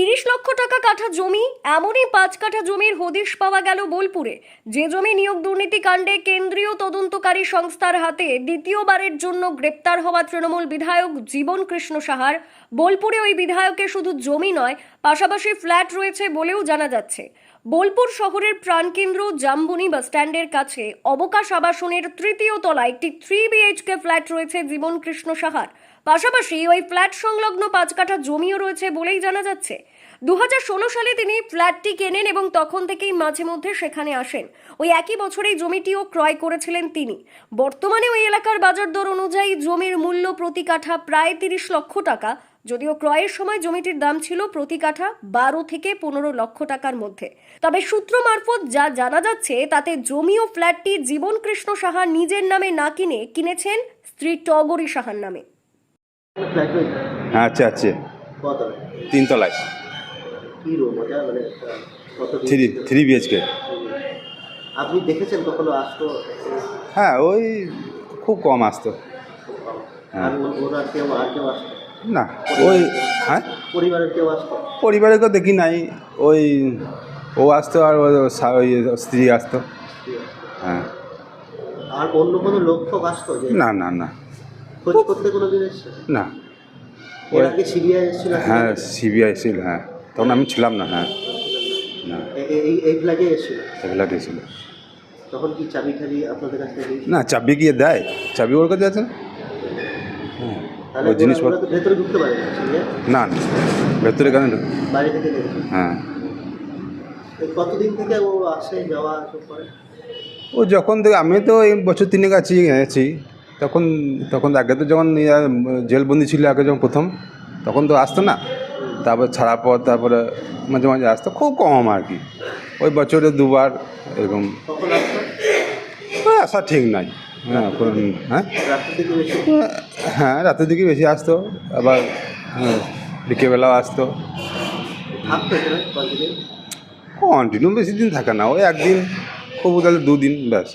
তিরিশ লক্ষ টাকা কাঠা জমি, এমনই পাঁচ কাঠা জমির হদিশ পাওয়া গেল বোলপুরে। যে জমি নিয়োগ দুর্নীতি কাণ্ডে কেন্দ্রীয় তদন্তকারী সংস্থার হাতে দ্বিতীয়বারের জন্য গ্রেপ্তার হওয়া তৃণমূল বিধায়ক জীবন কৃষ্ণ সাহার, বোলপুরে ওই বিধায়কের শুধু জমি নয়, পাশাপাশি ফ্ল্যাট রয়েছে বলেও জানা যাচ্ছে। বোলপুর শহরের প্রাণকেন্দ্র জামবনি বাস স্ট্যান্ডের কাছে অবকাশ আবাসনের তৃতীয় তলায় একটি থ্রি বিএইচকে ফ্ল্যাট রয়েছে জীবন কৃষ্ণ সাহার। পাশাপাশি ওই ফ্ল্যাট সংলগ্ন পাঁচ কাঠা জমিও রয়েছে বলেই জানা যাচ্ছে। দু হাজার ষোলো সালে তিনি ফ্ল্যাটটি কেনেন এবং তখন থেকেই মাঝে মধ্যে সেখানে আসেন। ওই একই বছরেই জমিটিও ক্রয় করেছিলেন তিনি। বর্তমানে ওই এলাকার বাজার দর অনুযায়ী জমির মূল্য প্রতি কাঠা প্রায় তিরিশ লক্ষ টাকা। যদিও ক্রয়ের সময় জমিটির দাম ছিল প্রতি কাঠা বারো থেকে পনেরো লক্ষ টাকার মধ্যে। তবে সূত্র মারফত যা জানা যাচ্ছে তাতে জমি ও ফ্ল্যাটটি জীবন কৃষ্ণ সাহা নিজের নামে না কিনে কিনেছেন স্ত্রী টগরী সাহার নামে। আচ্ছা হ্যাঁ কত তিনতলায় মানে? থ্রি থ্রি বিএচকে আপনি দেখেছেন কখনো আসতো? হ্যাঁ ওই খুব কম আসতো। আর ও- ওরা কেউ আর কেউ আসতো? না ওই হ্যাঁ? পরিবারের কেউ আসতো? পরিবারে তো দেখি নাই। ওই ও আসতো আর ওর ওই স্ত্রী আসতো। হ্যাঁ। আর অন্য কোনো লোক ফোক আসতো না না না। খোঁজ করতে কোনো দিন না। এর আগে সিবিআই এসেছিল? হ্যাঁ সিবিআই ছিল হ্যাঁ। তখন আমি ছিলাম না হ্যাঁ। না। এই এই এসেছিল? তখন কি চাবি আপনাদের কাছ না চাবি গিয়ে দেয়। চাবি ওর কাছে আছে হ্যাঁ। ওই জিনিস ওরা- ওরা তো ভেতরে ঢুকতে পারে না না ভেতরে কেন বাইরে থেকে হ্যাঁ। কতদিন থেকে ও আসে যাওয়া করে? ও যখন থেকে আমি তো এই বছর তিনেক আছি গেছি তখন তখন আগে তো যখন জেলবন্দি ছিল আগে যখন প্রথম তখন তো আসতো না। তারপর ছাড়া পর তারপরে মাঝে মাঝে আসতো খুব কম আর কি। ওই বছরে দুবার এরকম। আসা ঠিক নাই। হ্যাঁ হ্যাঁ? হ্যাঁ রাতের দিকে বেশি আসতো আবার হ্যাঁ, বিকেলবেলাও আসতো। কন্টিনিউ কন্টিনিউ বেশি দিন থাকে না ওই একদিন খুব তাহলে দুদিন ব্যাস।